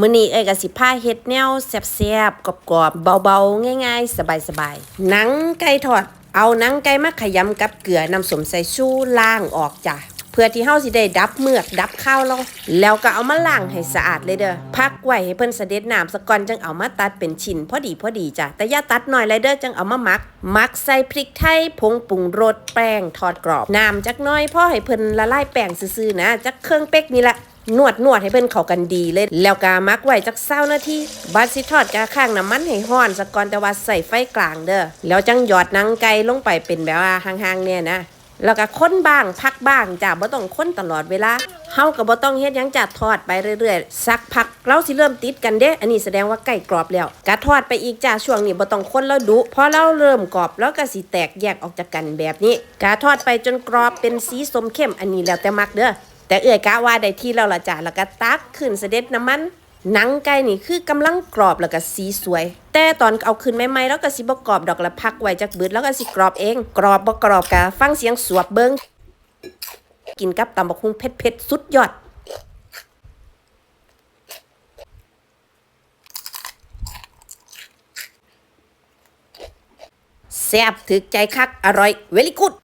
มื้อนี้เอ้ยก็สิพาเฮ็ดแนวแซ่บๆกรอบๆเบาๆ ง่ายๆ สบายๆ หนังไก่ทอด เอาหนังไก่มาขยำกับเกลือน้ำส้มสายชูล้างออกจ้ะเพื่อที่เฮาสิได้ดับเมือกดับข้าวเราแล้วก็เอามาล้างให้สะอาดเลยเด้อพักไว้ให้เพิ่นเสด็จน้ำซะก่อนจังเอามาตัดเป็นชิ้นพอดีพอดีจ้ะแต่อย่าตัดหน้อยเลยเด้อจังเอามาหมักหมักใส่พริกไทยผงปรุงรสแป้งทอดกรอบน้ำจักหน้อยพอให้เพิ่นละลายแป้งซื่อๆนะจักเครื่องเป๊กนี่ละ นวดนวดให้เพิ่นเข้ากันดีเลย แล้วก็มักไว้จักเศร้านาทีบัดสิทอดกะข้างน้ำมันให้ร้อนซะก่อนแต่ว่าใส่ไฟกลางเด้อแล้วจังหยอดนังไก่ลงไปเป็นแบบว่าห่างๆเนี่ยนะแล้วก็ค้นบ้างพักบ้างจ้ะบ่ต้องค้นตลอดเวลาเฮาก็บ่ต้องเฮ็ดยังจ้ะทอดไปเรื่อยๆสักพักเราสิเริ่มติดกันเด้ อันนี้แสดงว่าไก่กรอบแล้วก็ทอดไปอีกจ้ะช่วงนี้บ่ต้องค้นแล้วดุพอเราเริ่มกรอบแล้วก็สิแตกแยกออกจากกันแบบนี้ก็ทอดไปจนกรอบเป็นสีส้มเข้มอันนี้แล้วแต่มักเด้อ แต่เอื่อยกะว่าได้ที่แล้วละจ้ะแล้วก็ตักขึ้นเสด็จน้ำมันหนังไก่นี่คือกำลังกรอบแล้วก็สีสวย แต่ตอนเอาขึ้นใหม่ๆแล้วก็สิบ่กรอบดอกละพักไว้จักบืดแล้วก็สิกรอบเอง กรอบบ่กรอบกะฟังเสียงสวบเบิงกินกับตำบักหุ่งเผ็ดๆสุดยอดแซ่บถึกใจคักอร่อยเวลิกุด